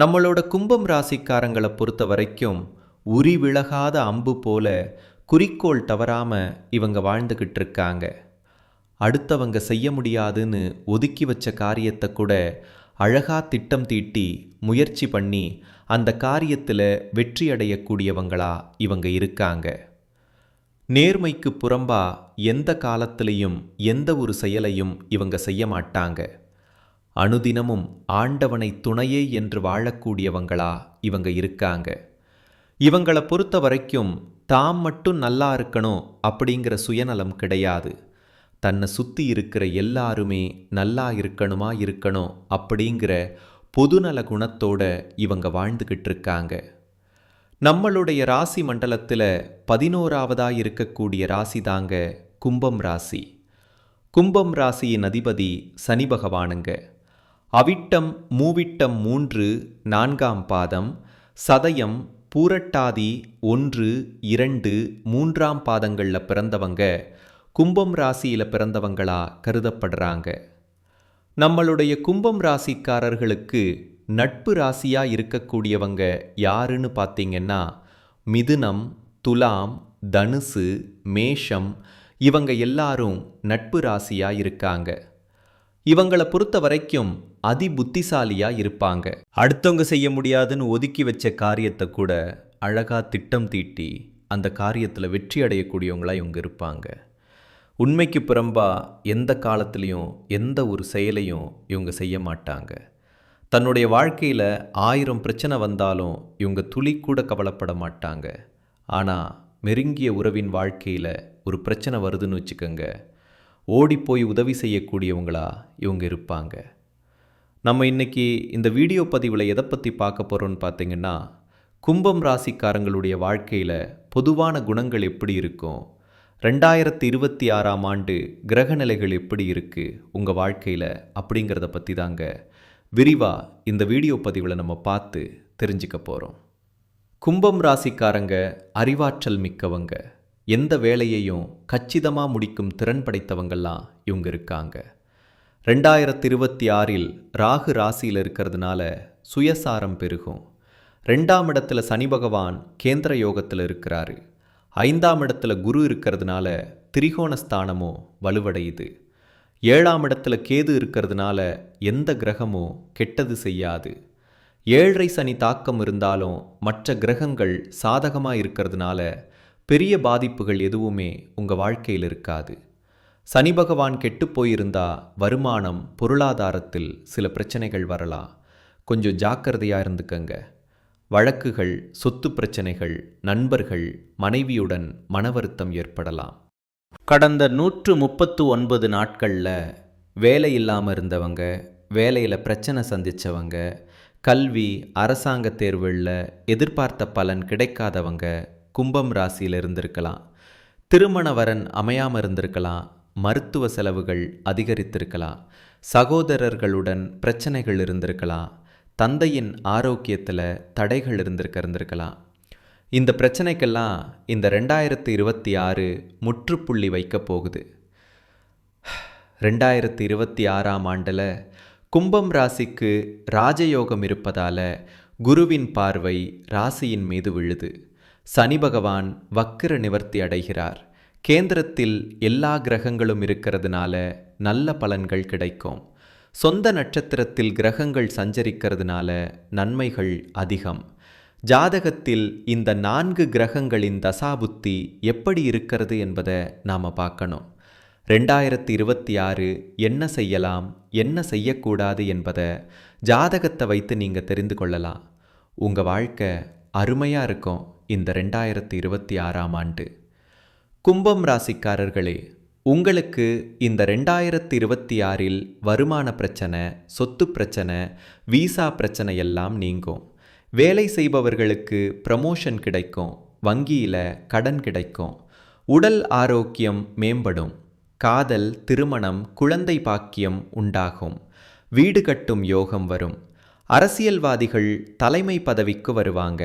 நம்மளோட கும்பம் ராசிக்காரங்களை பொறுத்த வரைக்கும் உரி விலகாத அம்பு போல குறிக்கோள் தவறாமல் இவங்க வாழ்ந்துக்கிட்டு இருக்காங்க. அடுத்தவங்க செய்ய முடியாதுன்னு ஒதுக்கி வச்ச காரியத்தை கூட அழகா திட்டம் தீட்டி முயற்சி பண்ணி அந்த காரியத்தில் வெற்றி அடையக்கூடியவங்களா இவங்க இருக்காங்க. நேர்மைக்கு புறம்பா எந்த காலத்திலையும் எந்த ஒரு செயலையும் இவங்க செய்ய மாட்டாங்க. அனுதினமும் ஆண்டவனை துணையே என்று வாழக்கூடியவங்களா இவங்க இருக்காங்க. இவங்களை பொறுத்த வரைக்கும் தாம் மட்டும் நல்லா இருக்கணும் அப்படிங்கிற சுயநலம் கிடையாது. தன்னை சுற்றி இருக்கிற எல்லாருமே நல்லா இருக்கணுமா இருக்கணும் அப்படிங்கிற பொதுநல குணத்தோட இவங்க வாழ்ந்துக்கிட்டு இருக்காங்க. நம்மளுடைய ராசி மண்டலத்தில் பதினோராவதாக இருக்கக்கூடிய ராசி தாங்க கும்பம் ராசி. கும்பம் ராசியின் அதிபதி சனி பகவானுங்க. அவிட்டம் மூவிட்டம் மூன்று நான்காம் பாதம் சதயம் பூரட்டாதி ஒன்று இரண்டு மூன்றாம் பாதங்களில் பிறந்தவங்க கும்பம் ராசியில் பிறந்தவங்களா கருதப்படுறாங்க. நம்மளுடைய கும்பம் ராசிக்காரர்களுக்கு நட்பு ராசியாக இருக்கக்கூடியவங்க யாருன்னு பார்த்தீங்கன்னா மிதுனம் துலாம் தனுசு மேஷம் இவங்க எல்லாரும் நட்பு ராசியாக இருக்காங்க. இவங்களை பொறுத்த வரைக்கும் அதி புத்திசாலியா இருப்பாங்க. அடுத்தவங்க செய்ய முடியாதுன்னு ஒதுக்கி வச்ச காரியத்தை கூட அழகா திட்டம் தீட்டி அந்த காரியத்தில் வெற்றி அடையக்கூடியவங்களா இவங்க இருப்பாங்க. உண்மைக்கு புறம்பா எந்த காலத்துலேயும் எந்த ஒரு செயலையும் இவங்க செய்ய மாட்டாங்க. தன்னுடைய வாழ்க்கையில் ஆயிரம் பிரச்சனை வந்தாலும் இவங்க துளி கூட கவலைப்பட மாட்டாங்க. ஆனால் நெருங்கிய உறவின் வாழ்க்கையில் ஒரு பிரச்சனை வருதுன்னு வச்சுக்கோங்க. ஓடிப்போய் உதவி செய்யக்கூடியவங்களா இவங்க இருப்பாங்க. நம்ம இன்னைக்கு இந்த வீடியோ பதிவில் எதை பற்றி பார்க்க போகிறோன்னு பார்த்தீங்கன்னா கும்பம் ராசிக்காரங்களுடைய வாழ்க்கையில் பொதுவான குணங்கள் எப்படி இருக்கும்? ரெண்டாயிரத்தி இருபத்தி ஆறாம் ஆண்டு கிரக நிலைகள் எப்படி இருக்குது உங்கள் வாழ்க்கையில் அப்படிங்கிறத பற்றி தாங்க விரிவாக இந்த வீடியோ பதிவில் நம்ம பார்த்து தெரிஞ்சுக்க போகிறோம் கும்பம் ராசிக்காரங்க அறிவாற்றல் மிக்கவங்க. எந்த வேலையையும் கச்சிதமாக முடிக்கும் திறன் படைத்தவங்கள்லாம் இவங்க இருக்காங்க. ரெண்டாயிரத்தி இருபத்தி ஆறில் ராகு ராசியில் இருக்கிறதுனால சுயசாரம் பெருகும். ரெண்டாம் இடத்துல சனி பகவான் கேந்திர யோகத்தில் இருக்கிறாரு. ஐந்தாம் இடத்துல குரு இருக்கிறதுனால திரிகோண ஸ்தானமும் வலுவடையுது. ஏழாம் இடத்துல கேது இருக்கிறதுனால எந்த கிரகமும் கெட்டது செய்யாது. ஏழரை சனி தாக்கம் இருந்தாலும் மற்ற கிரகங்கள் சாதகமாக இருக்கிறதுனால பெரிய பாதிப்புகள் எதுவுமே உங்கள் வாழ்க்கையில் இருக்காது. சனி பகவான் கெட்டு போயிருந்தா வருமானம் பொருளாதாரத்தில் சில பிரச்சனைகள் வரலாம். கொஞ்சம் ஜாக்கிரதையாக இருந்துக்கங்க. வழக்குகள் சொத்து பிரச்சனைகள் நண்பர்கள் மனைவியுடன் மன வருத்தம் ஏற்படலாம். கடந்த நூற்று முப்பத்து ஒன்பது நாட்களில் வேலை இல்லாமல் இருந்தவங்க வேலையில் பிரச்சனை சந்தித்தவங்க கல்வி அரசாங்க தேர்வுகளில் எதிர்பார்த்த பலன் கிடைக்காதவங்க கும்பம் ராசியில் இருந்திருக்கலாம். திருமண வரன் அமையாமல் இருந்திருக்கலாம் மருத்துவ செலவுகள் அதிகரித்திருக்கலாம். சகோதரர்களுடன் பிரச்சனைகள் இருந்திருக்கலாம். தந்தையின் ஆரோக்கியத்தில் தடைகள் இருந்திருக்க இருந்திருக்கலாம். இந்த பிரச்சனைக்கெல்லாம் இந்த ரெண்டாயிரத்தி இருபத்தி ஆறு முற்றுப்புள்ளி வைக்க போகுது. ரெண்டாயிரத்தி இருபத்தி ஆறாம் ஆண்டில் கும்பம் ராசிக்கு ராஜயோகம் இருப்பதால் குருவின் பார்வை ராசியின் மீது விழுது. சனி பகவான் வக்கிர நிவர்த்தி அடைகிறார். கேந்திரத்தில் எல்லா கிரகங்களும் இருக்கிறதுனால நல்ல பலன்கள் கிடைக்கும். சொந்த நட்சத்திரத்தில் கிரகங்கள் சஞ்சரிக்கிறதுனால நன்மைகள் அதிகம். ஜாதகத்தில் இந்த நான்கு கிரகங்களின் தசாபுத்தி எப்படி இருக்கிறது என்பதை நாம் பார்க்கணும். ரெண்டாயிரத்தி இருபத்தி ஆறு என்ன செய்யலாம் என்ன செய்யக்கூடாது என்பதை ஜாதகத்தை வைத்து நீங்கள் தெரிந்து கொள்ளலாம். உங்கள் வாழ்க்கை அருமையாக இருக்கும். இந்த ரெண்டாயிரத்தி இருபத்தி ஆறாம் ஆண்டு. கும்பம் ராசிக்காரர்களே உங்களுக்கு இந்த ரெண்டாயிரத்தி இருபத்தி ஆறில் வருமான பிரச்சனை சொத்து பிரச்சனை வீசா பிரச்சனை எல்லாம் நீங்கும். வேலை செய்பவர்களுக்கு ப்ரமோஷன் கிடைக்கும் வங்கியில் கடன் கிடைக்கும் உடல் ஆரோக்கியம் மேம்படும் காதல் திருமணம் குழந்தை பாக்கியம் உண்டாகும் வீடு கட்டும் யோகம் வரும். அரசியல்வாதிகள் தலைமை பதவிக்கு வருவாங்க.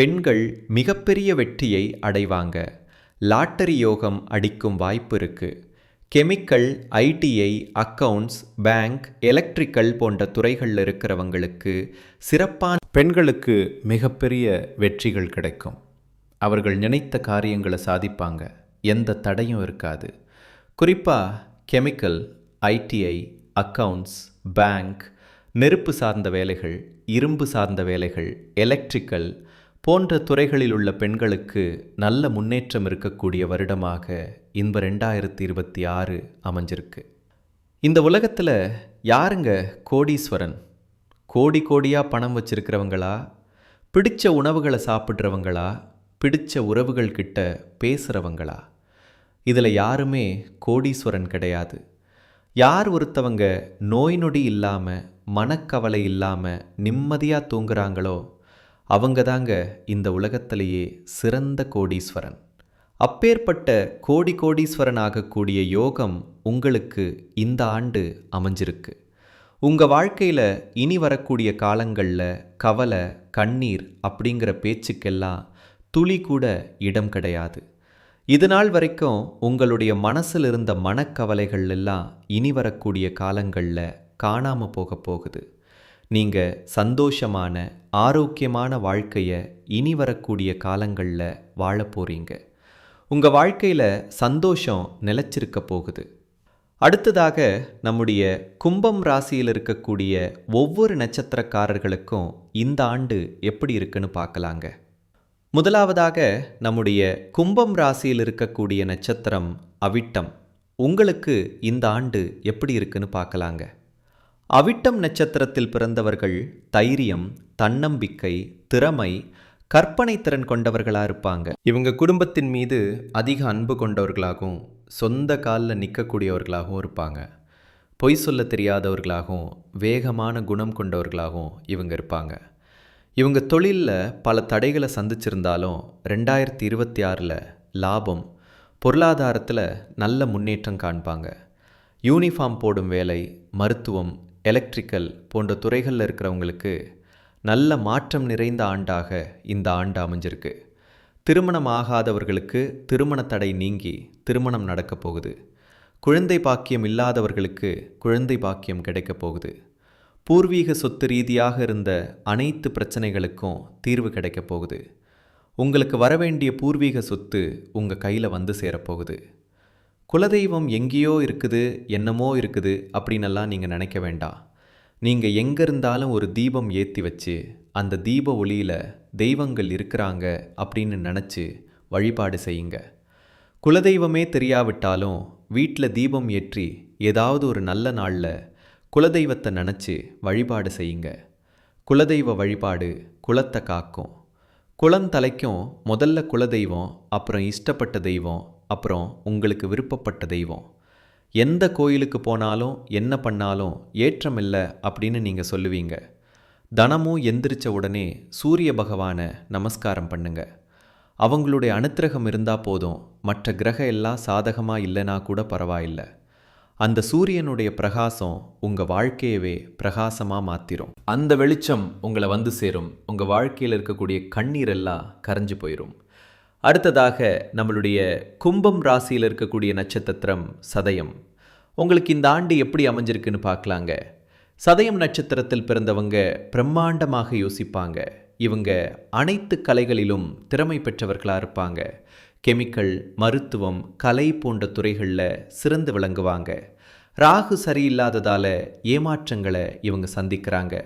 பெண்கள் மிகப்பெரிய வெற்றியை அடைவாங்க. லாட்டரி யோகம் அடிக்கும் வாய்ப்பு இருக்கு. Chemical ITI accounts bank electrical போன்ற துறைகளில் இருக்கிறவங்களுக்கு சிறப்பான பெண்களுக்கு மிகப்பெரிய வெற்றிகள் கிடைக்கும். அவர்கள் நினைத்த காரியங்களை சாதிப்பாங்க. எந்த தடையும் இருக்காது. குறிப்பாக கெமிக்கல் ஐடிஐ அக்கவுண்ட்ஸ் பேங்க் நெருப்பு சார்ந்த வேலைகள் இரும்பு சார்ந்த வேலைகள் எலக்ட்ரிக்கல் போன்ற துறைகளில் உள்ள பெண்களுக்கு நல்ல முன்னேற்றம் இருக்கக்கூடிய வருடமாக இந்த ரெண்டாயிரத்தி இருபத்தி ஆறு அமைஞ்சிருக்கு. இந்த உலகத்தில் யாருங்க கோடீஸ்வரன்? கோடி கோடியாக பணம் வச்சிருக்கிறவங்களா? பிடிச்ச உணவுகளை சாப்பிட்றவங்களா? பிடிச்ச உறவுகள் கிட்ட பேசுகிறவங்களா இதில் யாருமே கோடீஸ்வரன் கிடையாது. யார் ஒருத்தவங்க நோய் நொடி இல்லாமல் மனக்கவலை இல்லாமல் நிம்மதியாக தூங்குறாங்களோ அவங்க தாங்க இந்த உலகத்திலேயே சிறந்த கோடீஸ்வரன். அப்பேற்பட்ட கோடி கோடீஸ்வரன் ஆகக்கூடிய யோகம் உங்களுக்கு இந்த ஆண்டு அமைஞ்சிருக்கு. உங்கள் வாழ்க்கையில் இனி வரக்கூடிய காலங்களில் கவலை கண்ணீர் அப்படிங்கிற பேச்சுக்கெல்லாம் துளி கூட இடம் கிடையாது. இது நாள் வரைக்கும் உங்களுடைய மனசில் இருந்த மனக்கவலைகள் எல்லாம் இனி வரக்கூடிய காலங்களில் காணாமல் போக போகுது. நீங்கள் சந்தோஷமான ஆரோக்கியமான வாழ்க்கையை இனி வரக்கூடிய காலங்களில் வாழ போகிறீங்க உங்கள் வாழ்க்கையில் சந்தோஷம் நிலச்சிருக்க போகுது. அடுத்ததாக நம்முடைய கும்பம் ராசியில் இருக்கக்கூடிய ஒவ்வொரு நட்சத்திரக்காரர்களுக்கும் இந்த ஆண்டு எப்படி இருக்குன்னு பார்க்கலாங்க. முதலாவதாக நம்முடைய கும்பம் ராசியில் இருக்கக்கூடிய நட்சத்திரம் அவிட்டம். உங்களுக்கு இந்த ஆண்டு எப்படி இருக்குன்னு பார்க்கலாங்க. அவிட்டம் நட்சத்திரத்தில் பிறந்தவர்கள் தைரியம் தன்னம்பிக்கை திறமை கற்பனை திறன் கொண்டவர்களாக இருப்பாங்க. இவங்க குடும்பத்தின் மீது அதிக அன்பு கொண்டவர்களாகவும் சொந்த காலில் நிற்கக்கூடியவர்களாகவும் இருப்பாங்க. பொய் சொல்ல தெரியாதவர்களாகவும் வேகமான குணம் கொண்டவர்களாகவும் இவங்க இருப்பாங்க. இவங்க தொழிலில் பல தடைகளை சந்திச்சிருந்தாலும் ரெண்டாயிரத்தி இருபத்தி ஆறில் லாபம் பொருளாதாரத்தில் நல்ல முன்னேற்றம் காண்பாங்க. யூனிஃபார்ம் போடும் வேலை மருத்துவம் எலக்ட்ரிக்கல் போன்ற துறைகளில் இருக்கிறவங்களுக்கு நல்ல மாற்றம் நிறைந்த ஆண்டாக இந்த ஆண்டு அமைஞ்சிருக்கு. திருமணம் ஆகாதவர்களுக்கு திருமண தடை நீங்கி திருமணம் நடக்கப் போகுது. குழந்தை பாக்கியம் இல்லாதவர்களுக்கு குழந்தை பாக்கியம் கிடைக்கப் போகுது. பூர்வீக சொத்து ரீதியாக இருந்த அனைத்து பிரச்சனைகளுக்கும் தீர்வு கிடைக்கப் போகுது. உங்களுக்கு வரவேண்டிய பூர்வீக சொத்து உங்கள் கையில் வந்து சேரப்போகுது குலதெய்வம் எங்கேயோ இருக்குது என்னமோ இருக்குது அப்படின்னெல்லாம் நீங்கள் நினைக்க வேண்டாம் நீங்கள் எங்கே இருந்தாலும் ஒரு தீபம் ஏற்றி வச்சு அந்த தீப ஒளியில் தெய்வங்கள் இருக்கிறாங்க அப்படின்னு நினச்சி வழிபாடு செய்யுங்க. குலதெய்வமே தெரியாவிட்டாலும் வீட்டில் தீபம் ஏற்றி ஏதாவது ஒரு நல்ல நாளில் குலதெய்வத்தை நினச்சி வழிபாடு செய்யுங்க. குலதெய்வ வழிபாடு குலத்தை காக்கும். குளம் தலைக்கும் முதல்ல குலதெய்வம் அப்புறம் இஷ்டப்பட்ட தெய்வம் அப்புறம் உங்களுக்கு விருப்பப்பட்ட தெய்வம். எந்த கோயிலுக்கு போனாலும் என்ன பண்ணாலும் ஏற்றமில்லை அப்படின்னு நீங்கள் சொல்லுவீங்க. தனமும் எந்திரிச்ச உடனே சூரிய பகவானை நமஸ்காரம் பண்ணுங்க. அவங்களுடைய அனுத்திரகம் இருந்தால் போதும். மற்ற கிரக எல்லாம் சாதகமாக இல்லைனா கூட பரவாயில்லை. அந்த சூரியனுடைய பிரகாசம் உங்கள் வாழ்க்கையவே பிரகாசமாக மாற்றிடும் அந்த வெளிச்சம் உங்களை வந்து சேரும். உங்கள் வாழ்க்கையில் இருக்கக்கூடிய கண்ணீரெல்லாம் கரைஞ்சு போயிடும் அடுத்ததாக நம்மளுடைய கும்பம் ராசியில் இருக்கக்கூடிய நட்சத்திரம் சதயம். உங்களுக்கு இந்த ஆண்டு எப்படி அமைஞ்சிருக்குன்னு பார்க்கலாங்க. சதயம் நட்சத்திரத்தில் பிறந்தவங்க பிரம்மாண்டமாக யோசிப்பாங்க. இவங்க அனைத்து கலைகளிலும் திறமை பெற்றவர்களாக இருப்பாங்க. கெமிக்கல் மருத்துவம் கலை போன்ற துறைகளில் சிறந்து விளங்குவாங்க. ராகு சரியில்லாததால் ஏமாற்றங்களை இவங்க சந்திக்கிறாங்க.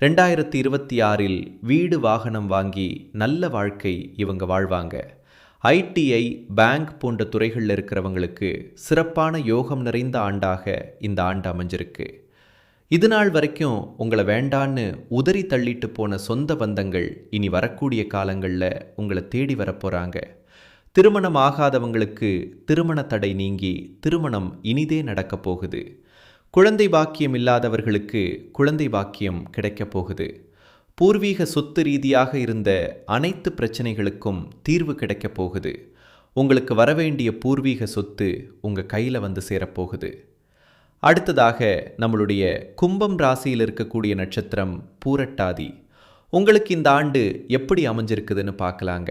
ரெண்டாயிரத்தி இருபத்தி ஆறில் வீடு வாகனம் வாங்கி நல்ல வாழ்க்கை இவங்க வாழ்வாங்க. ஐடிஐ பேங்க் போன்ற துறைகளில் இருக்கிறவங்களுக்கு சிறப்பான யோகம் நிறைந்த ஆண்டாக இந்த ஆண்டு அமைஞ்சிருக்கு. இது நாள் வரைக்கும் உங்களை வேண்டான்னு உதறி தள்ளிட்டு போன சொந்த பந்தங்கள் இனி வரக்கூடிய காலங்களில் உங்களை தேடி வரப்போகிறாங்க திருமணம் ஆகாதவங்களுக்கு திருமண தடை நீங்கி திருமணம் இனிதே நடக்கப் போகுது. குழந்தை பாக்கியம் இல்லாதவர்களுக்கு குழந்தை பாக்கியம் கிடைக்கப் போகுது. பூர்வீக சொத்து ரீதியாக இருந்த அனைத்து பிரச்சனைகளுக்கும் தீர்வு கிடைக்கப் போகுது. உங்களுக்கு வரவேண்டிய பூர்வீக சொத்து உங்கள் கையில் வந்து சேரப்போகுது அடுத்ததாக நம்மளுடைய கும்பம் ராசியில் இருக்கக்கூடிய நட்சத்திரம் பூரட்டாதி. உங்களுக்கு இந்த ஆண்டு எப்படி அமைஞ்சிருக்குதுன்னு பார்க்கலாங்க.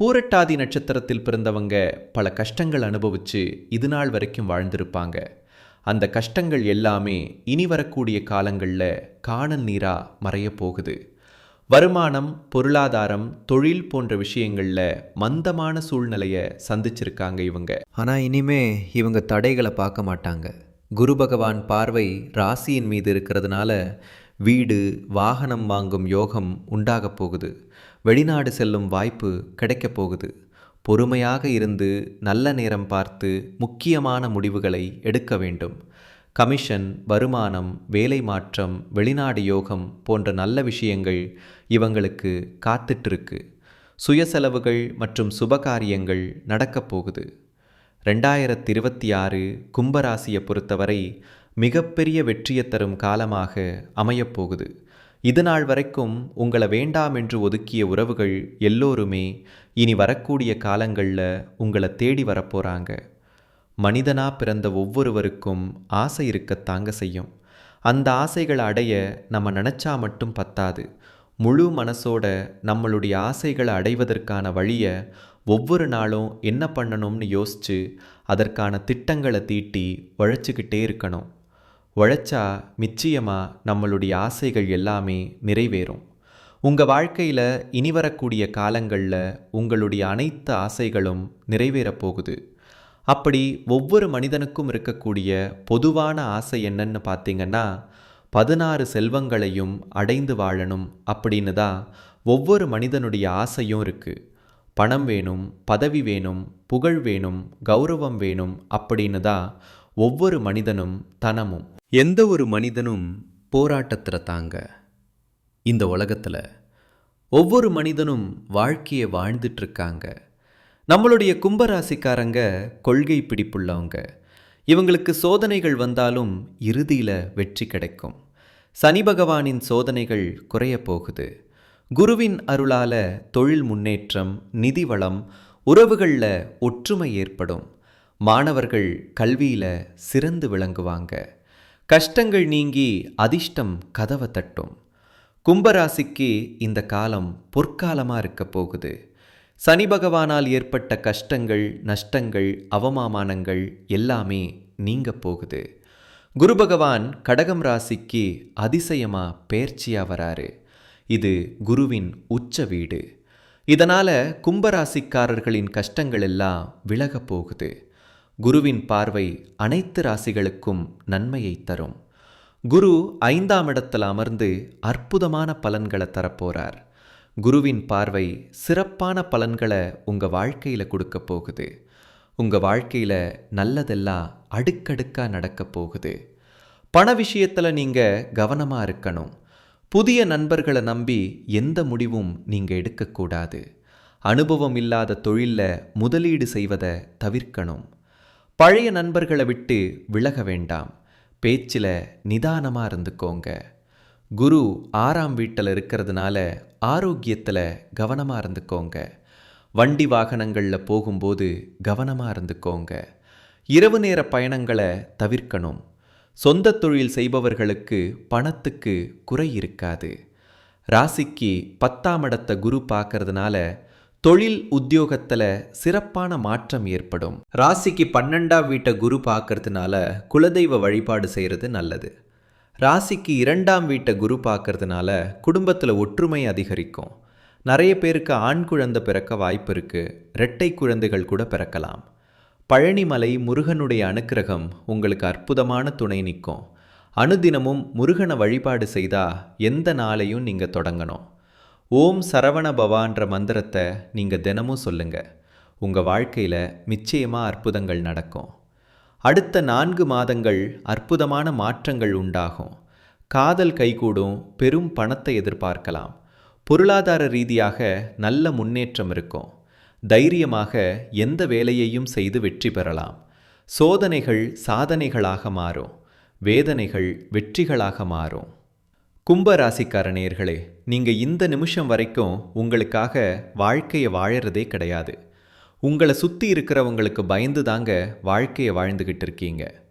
பூரட்டாதி நட்சத்திரத்தில் பிறந்தவங்க பல கஷ்டங்கள் அனுபவித்து இது நாள் வரைக்கும் வாழ்ந்திருப்பாங்க. அந்த கஷ்டங்கள் எல்லாமே இனி வரக்கூடிய காலங்களில் காணல் நீரா மறையப் போகுது. வருமானம் பொருளாதாரம் தொழில் போன்ற விஷயங்களில் மந்தமான சூழ்நிலையை சந்திச்சிருக்காங்க இவங்க. ஆனால் இனிமே இவங்க தடைகளை பார்க்க மாட்டாங்க. குரு பகவான் பார்வை ராசியின் மீது இருக்கிறதுனால வீடு வாகனம் வாங்கும் யோகம் உண்டாகப் போகுது. வெளிநாடு செல்லும் வாய்ப்பு கிடைக்கப் போகுது. பொறுமையாக இருந்து நல்ல நேரம் பார்த்து முக்கியமான முடிவுகளை எடுக்க வேண்டும். கமிஷன் வருமானம் வேலை மாற்றம் வெளிநாடு யோகம் போன்ற நல்ல விஷயங்கள் இவங்களுக்கு காத்துட்ருக்கு சுய செலவுகள் மற்றும் சுபகாரியங்கள் நடக்கப் போகுது. ரெண்டாயிரத்தி இருபத்தி ஆறு கும்பராசியை பொறுத்தவரை மிகப்பெரிய வெற்றியை தரும் காலமாக அமையப்போகுது இது நாள் வரைக்கும் உங்களை வேண்டாம் என்று ஒதுக்கிய உறவுகள் எல்லோருமே இனி வரக்கூடிய காலங்களில் உங்களை தேடி வரப்போகிறாங்க மனிதனா பிறந்த ஒவ்வொருவருக்கும் ஆசை இருக்கத்தாங்க செய்யும். அந்த ஆசைகளை அடைய நம்ம நினச்சா மட்டும் பத்தாது. முழு மனசோட நம்மளுடைய ஆசைகளை அடைவதற்கான வழியை ஒவ்வொரு நாளும் என்ன பண்ணணும்னு யோசித்து அதற்கான திட்டங்களை தீட்டி உழைச்சிக்கிட்டே இருக்கணும். உழைச்சா நிச்சயமாக நம்மளுடைய ஆசைகள் எல்லாமே நிறைவேறும். உங்கள் வாழ்க்கையில் இனி வரக்கூடிய காலங்களில் உங்களுடைய அனைத்து ஆசைகளும் நிறைவேறப் போகுது. அப்படி ஒவ்வொரு மனிதனுக்கும் இருக்கக்கூடிய பொதுவான ஆசை என்னன்னு பார்த்தீங்கன்னா பதினாறு செல்வங்களையும் அடைந்து வாழணும் அப்படின்னு தான் ஒவ்வொரு மனிதனுடைய ஆசையும் இருக்குது பணம் வேணும் பதவி வேணும் புகழ் வேணும் கௌரவம் வேணும் அப்படின்னு தான் ஒவ்வொரு மனிதனும் தனமும். எந்த ஒரு மனிதனும் போராட்டத்தில் தாங்க. இந்த உலகத்தில் ஒவ்வொரு மனிதனும் வாழ்க்கையை வாழ்ந்துட்டுருக்காங்க நம்மளுடைய கும்பராசிக்காரங்க கொள்கை பிடிப்புள்ளவங்க. இவங்களுக்கு சோதனைகள் வந்தாலும் இறுதியில் வெற்றி கிடைக்கும். சனி பகவானின் சோதனைகள் குறைய போகுது. குருவின் அருளால தொழில் முன்னேற்றம் நிதி வளம் உறவுகளில் ஒற்றுமை ஏற்படும். மாணவர்கள் கல்வியில் சிறந்து விளங்குவாங்க. கஷ்டங்கள் நீங்கி அதிர்ஷ்டம் கதவை தட்டும். கும்பராசிக்கு இந்த காலம் பொற்காலமாக இருக்க போகுது. சனி பகவானால் ஏற்பட்ட கஷ்டங்கள் நஷ்டங்கள் அவமானங்கள் எல்லாமே நீங்க போகுது. குரு பகவான் கடகம் ராசிக்கு அதிசயமாக பேர்ச்சியாக வராரு. இது குருவின் உச்ச வீடு. இதனால் கும்பராசிக்காரர்களின் கஷ்டங்கள் எல்லாம் விலகப் போகுது. குருவின் பார்வை அனைத்து ராசிகளுக்கும் நன்மையை தரும். குரு ஐந்தாம் இடத்தில் அமர்ந்து அற்புதமான பலன்களை தரப்போறார். குருவின் பார்வை சிறப்பான பலன்களை உங்கள் வாழ்க்கையில் கொடுக்க போகுது. உங்கள் வாழ்க்கையில் நல்லதெல்லாம் அடுக்கடுக்காக நடக்க போகுது. பண விஷயத்தில் நீங்கள் கவனமாக இருக்கணும். புதிய நண்பர்களை நம்பி எந்த முடிவும் நீங்கள் எடுக்கக்கூடாது அனுபவம் இல்லாத தொழிலில் முதலீடு செய்வதை தவிர்க்கணும். பழைய நண்பர்களை விட்டு விலக வேண்டாம். பேச்சில் நிதானமாக இருந்துக்கோங்க. குரு ஆறாம் வீட்டில் இருக்கிறதுனால ஆரோக்கியத்தில் கவனமாக இருந்துக்கோங்க. வண்டி வாகனங்களில் போகும்போது கவனமாக இருந்துக்கோங்க. இரவு நேர பயணங்களை தவிர்க்கணும். சொந்த தொழில் செய்பவர்களுக்கு பணத்துக்கு குறை இருக்காது. ராசிக்கு பத்தாம் இடத்த குரு பார்க்கறதுனால தொழில் உத்தியோகத்தில் சிறப்பான மாற்றம் ஏற்படும். ராசிக்கு பன்னெண்டாம் வீட்டை குரு பார்க்கறதுனால குலதெய்வ வழிபாடு செய்கிறது நல்லது. ராசிக்கு இரண்டாம் வீட்டை குரு பார்க்கறதுனால குடும்பத்தில் ஒற்றுமை அதிகரிக்கும். நிறைய பேருக்கு ஆண் குழந்தை பிறக்க வாய்ப்பு இருக்குது இரட்டை குழந்தைகள் கூட பிறக்கலாம். பழனிமலை முருகனுடைய அனுக்கிரகம் உங்களுக்கு அற்புதமான துணை நிற்கும். அனுதினமும் முருகனை வழிபாடு செய்தால் எந்த நாளையும் நீங்கள் தொடங்கணும். ஓம் சரவண பவான்ற மந்திரத்தை நீங்கள் தினமும் சொல்லுங்கள் உங்கள் வாழ்க்கையில் நிச்சயமாக அற்புதங்கள் நடக்கும். அடுத்த நான்கு மாதங்கள் அற்புதமான மாற்றங்கள் உண்டாகும். காதல் கைகூடும் பெரும் பணத்தை எதிர்பார்க்கலாம். பொருளாதார ரீதியாக நல்ல முன்னேற்றம் இருக்கும். தைரியமாக எந்த வேலையையும் செய்து வெற்றி பெறலாம். சோதனைகள் சாதனைகளாக மாறும். வேதனைகள் வெற்றிகளாக மாறும். கும்ப ராசிக்கார நேயர்களே நீங்கள் இந்த நிமிஷம் வரைக்கும் உங்களுக்காக வாழ்க்கையை வாழறதே கிடையாது. உங்களை சுற்றி இருக்கிறவங்களுக்கு பயந்து தாங்க வாழ்க்கையை வாழ்ந்துக்கிட்டு இருக்கீங்க.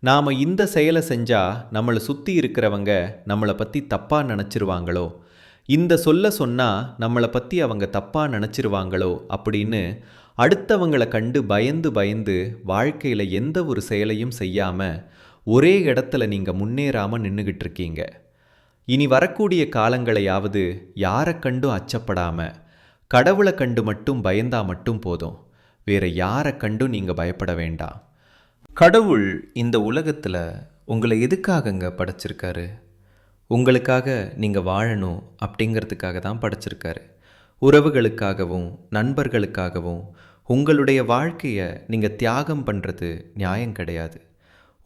நாம் இந்த செயலை செஞ்சால் நம்மளை சுற்றி இருக்கிறவங்க நம்மளை பற்றி தப்பாக நினச்சிருவாங்களோ? இந்த சொல்ல சொன்னால் நம்மளை பற்றி அவங்க தப்பாக நினச்சிருவாங்களோ? அப்படின்னு அடுத்தவங்களை கண்டு பயந்து பயந்து வாழ்க்கையில் எந்த ஒரு செயலையும் செய்யாமல் ஒரே இடத்துல நீங்கள் முன்னேறாமல் நின்றுக்கிட்டு இருக்கீங்க. இனி வரக்கூடிய காலங்களையாவது யாரை கண்டும் அச்சப்படாமல் கடவுளை கண்டு மட்டும் பயந்தா மட்டும் போதும். வேற யாரை கண்டும் நீங்கள் பயப்பட வேண்டாம். கடவுள் இந்த உலகத்தில் உங்களை எதுக்காகங்க படைச்சிருக்காரு? உங்களுக்காக நீங்கள் வாழணும் அப்படிங்கிறதுக்காக தான் படைச்சிருக்காரு. உறவுகளுக்காகவும் நண்பர்களுக்காகவும் உங்களுடைய வாழ்க்கையை நீங்கள் தியாகம் பண்ணுறது நியாயம் கிடையாது.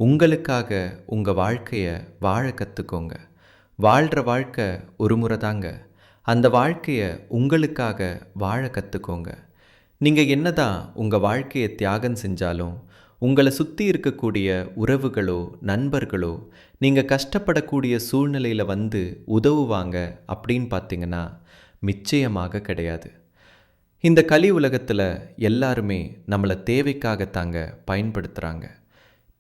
உங்களுக்காக உங்கள் வாழ்க்கையை வாழ கற்றுக்கோங்க வாழ்கிற வாழ்க்கை ஒரு முறை தாங்க. அந்த வாழ்க்கையை உங்களுக்காக வாழ கற்றுக்கோங்க நீங்கள் என்னதான் உங்கள் வாழ்க்கையை தியாகம் செஞ்சாலும் உங்களை சுற்றி இருக்கக்கூடிய உறவுகளோ நண்பர்களோ நீங்கள் கஷ்டப்படக்கூடிய சூழ்நிலையில் வந்து உதவுவாங்க அப்படின்னு பார்த்தீங்கன்னா நிச்சயமாக கிடையாது. இந்த கலி உலகத்தில் எல்லாருமே நம்மளை தேவைக்காகத்தாங்க பயன்படுத்துகிறாங்க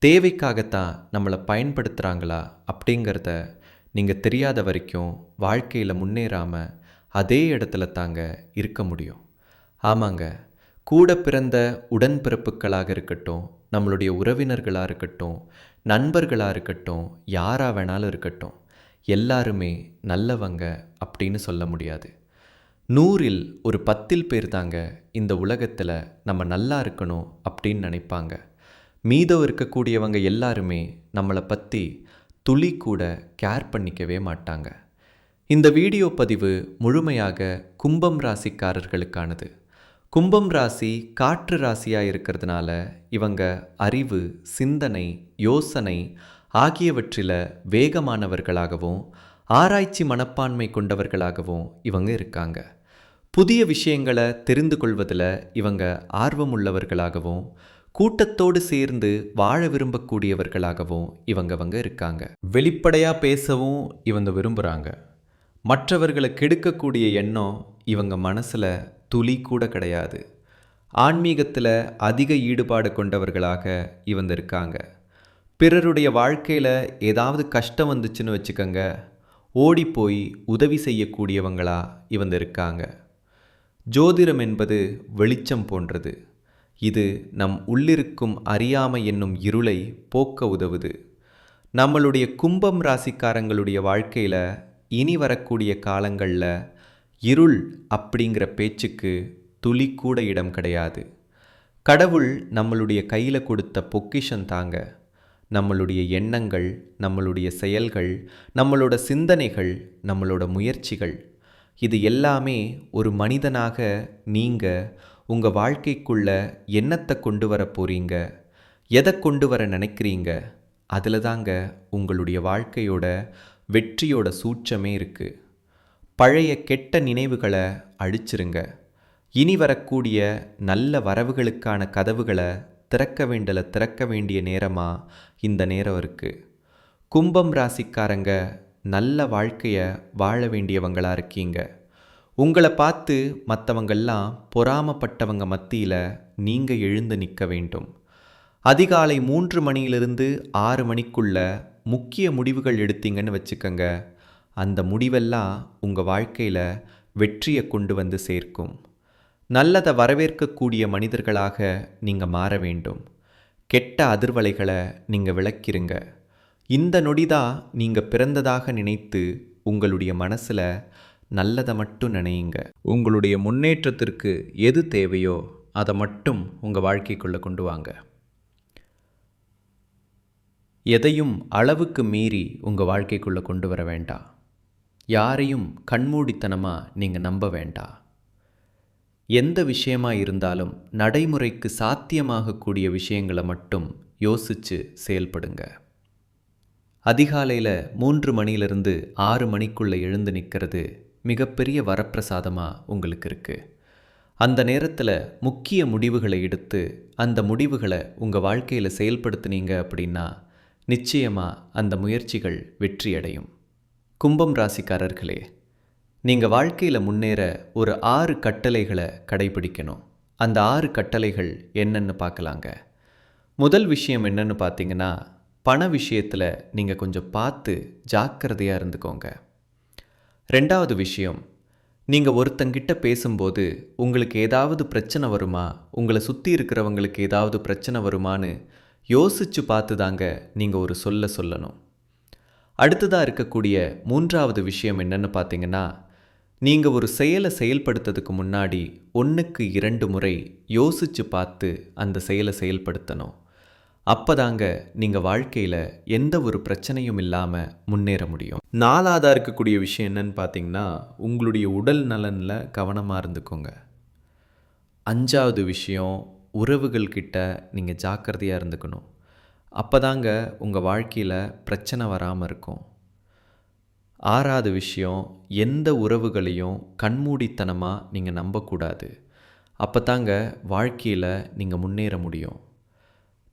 தேவைக்காகத்தான் நம்மளை பயன்படுத்துகிறாங்களா அப்படிங்கிறத நீங்கள் தெரியாத வரைக்கும் வாழ்க்கையில் முன்னேறாமல் அதே இடத்துல தாங்க இருக்க முடியும். ஆமாங்க. கூட பிறந்த உடன்பிறப்புகளாக இருக்கட்டும் நம்மளுடைய உறவினர்களாக இருக்கட்டும் நண்பர்களாக இருக்கட்டும் யாராக வேணாலும் இருக்கட்டும் எல்லாருமே நல்லவங்க அப்படின்னு சொல்ல முடியாது. நூறில் ஒரு பத்தில் பேர் தாங்க இந்த உலகத்தில் நம்ம நல்லா இருக்கணும் அப்படின்னு நினைப்பாங்க. மீதம் இருக்கக்கூடியவங்க எல்லாருமே நம்மளை பற்றி துளி கூட கேர் பண்ணிக்கவே மாட்டாங்க. இந்த வீடியோ பதிவு முழுமையாக கும்பம் ராசிக்காரர்களுக்கானது. கும்பம் ராசி காற்று ராசியாக இருக்கிறதுனால இவங்க அறிவு சிந்தனை யோசனை ஆகியவற்றில் வேகமானவர்களாகவும் ஆராய்ச்சி மனப்பான்மை கொண்டவர்களாகவும் இவங்க இருக்காங்க. புதிய விஷயங்களை தெரிந்து கொள்வதில் இவங்க ஆர்வமுள்ளவர்களாகவும் கூட்டத்தோடு சேர்ந்து வாழ விரும்பக்கூடியவர்களாகவும் இவங்கவங்க இருக்காங்க. வெளிப்படையாக பேசவும் இவங்க விரும்புகிறாங்க மற்றவர்களை கெடுக்கக்கூடிய எண்ணம் இவங்க மனசில் துளி கூட கிடையாது. ஆன்மீகத்தில் அதிக ஈடுபாடு கொண்டவர்களாக இவங்க இருக்காங்க. பிறருடைய வாழ்க்கையில் ஏதாவது கஷ்டம் வந்துச்சுன்னு வச்சுக்கோங்க. ஓடி போய் உதவி செய்யக்கூடியவங்களா இவங்க இருக்காங்க. ஜோதிடம் என்பது வெளிச்சம் போன்றது. இது நம் உள்ளிருக்கும் அறியாமை என்னும் இருளை போக்க உதவுது. நம்மளுடைய கும்பம் ராசிக்காரங்களுடைய வாழ்க்கையில் இனி வரக்கூடிய காலங்களில் இருள் அப்படிங்கிற பேச்சுக்கு துளி கூட இடம் கிடையாது. கடவுள் நம்மளுடைய கையில் கொடுத்த பொக்கிஷன் தாங்க. நம்மளுடைய எண்ணங்கள் நம்மளுடைய செயல்கள் நம்மளோட சிந்தனைகள் நம்மளோட முயற்சிகள் இது எல்லாமே ஒரு மனிதனாக நீங்கள் உங்கள் வாழ்க்கைக்குள்ள என்னத்தை கொண்டு வர போகிறீங்க எதை கொண்டு வர நினைக்கிறீங்க? அதில் தாங்க உங்களுடைய வாழ்க்கையோட வெற்றியோட சூட்சமே இருக்குது பழைய கெட்ட நினைவுகளை அழிச்சிருங்க. இனி வரக்கூடிய நல்ல வரவுகளுக்கான கதவுகளை திறக்க வேண்டல திறக்க வேண்டிய நேரமாக இந்த நேரம் இருக்குது கும்பம் ராசிக்காரங்க நல்ல வாழ்க்கையை வாழ வேண்டியவங்களாக இருக்கீங்க. உங்களை பார்த்து மற்றவங்கெல்லாம் பொறாமப்பட்டவங்க மத்தியில் நீங்கள் எழுந்து நிற்க வேண்டும். அதிகாலை மூன்று மணியிலிருந்து ஆறு மணிக்குள்ள முக்கிய முடிவுகள் எடுத்தீங்கன்னு வச்சுக்கோங்க. அந்த முடிவெல்லாம் உங்கள் வாழ்க்கையில் வெற்றியை கொண்டு வந்து சேர்க்கும். நல்லதை வரவேற்கக்கூடிய மனிதர்களாக நீங்கள் மாற வேண்டும். கெட்ட அதிர்வலைகளை நீங்கள் விளக்கிருங்க. இந்த நொடிதான் நீங்கள் பிறந்ததாக நினைத்து உங்களுடைய மனசில் நல்லதை மட்டும் நினையுங்க. உங்களுடைய முன்னேற்றத்திற்கு எது தேவையோ அதை மட்டும் உங்கள் வாழ்க்கைக்குள்ளே கொண்டு வாங்க. எதையும் அளவுக்கு மீறி உங்கள் வாழ்க்கைக்குள்ளே கொண்டு வர வேண்டாம் யாரையும் கண்மூடித்தனமாக நீங்கள் நம்ப வேண்டாம் எந்த விஷயமா இருந்தாலும் நடைமுறைக்கு சாத்தியமாகக்கூடிய விஷயங்களை மட்டும் யோசித்து செயல்படுங்க. அதிகாலையில் மூன்று மணியிலிருந்து ஆறு மணிக்குள்ளே எழுந்து நிற்கிறது மிகப்பெரிய வரப்பிரசாதமாக உங்களுக்கு இருக்குது அந்த நேரத்தில் முக்கிய முடிவுகளை எடுத்து அந்த முடிவுகளை உங்கள் வாழ்க்கையில் செயல்படுத்துனீங்க அப்படின்னா நிச்சயமாக அந்த முயற்சிகள் வெற்றியடையும் கும்பம் ராசிக்காரர்களே நீங்கள் வாழ்க்கையில் முன்னேற ஒரு ஆறு கட்டளைகளை கடைபிடிக்கணும். அந்த ஆறு கட்டளைகள் என்னன்னு பார்க்கலாங்க. முதல் விஷயம் என்னன்னு பார்த்தீங்கன்னா பண விஷயத்தில் நீங்கள் கொஞ்சம் பார்த்து ஜாக்கிரதையாக இருந்துக்கோங்க. ரெண்டாவது விஷயம் நீங்கள் ஒருத்தங்கிட்ட பேசும்போது உங்களுக்கு ஏதாவது பிரச்சனை வருமா? உங்களை சுற்றி இருக்கிறவங்களுக்கு ஏதாவது பிரச்சனை வருமான்னு யோசித்து பார்த்து தாங்க நீங்கள் ஒரு சொல்ல சொல்லணும். அடுத்ததாக இருக்கக்கூடிய மூன்றாவது விஷயம் என்னன்னு பார்த்தீங்கன்னா நீங்கள் ஒரு செயலை செயல்படுத்துறதுக்கு முன்னாடி ஒன்றுக்கு இரண்டு முறை யோசித்து பார்த்து அந்த செயலை செயல்படுத்தணும். அப்பதாங்க நீங்கள் வாழ்க்கையில் எந்த ஒரு பிரச்சனையும் இல்லாமல் முன்னேற முடியும். நாலாவதாக இருக்கக்கூடிய விஷயம் என்னன்னு பார்த்தீங்கன்னா உங்களுடைய உடல் நலனில் கவனமாக இருந்துக்கோங்க. அஞ்சாவது விஷயம் உறவுகள் கிட்ட நீங்கள் ஜாக்கிரதையாக இருந்துக்கணும். அப்பதாங்க உங்கள் வாழ்க்கையில் பிரச்சனை வராமல் இருக்கும். ஆறாவது விஷயம் எந்த உறவுகளையும் கண்மூடித்தனமாக நீங்கள் நம்பக்கூடாது. அப்போ தாங்க வாழ்க்கையில் நீங்கள் முன்னேற முடியும்.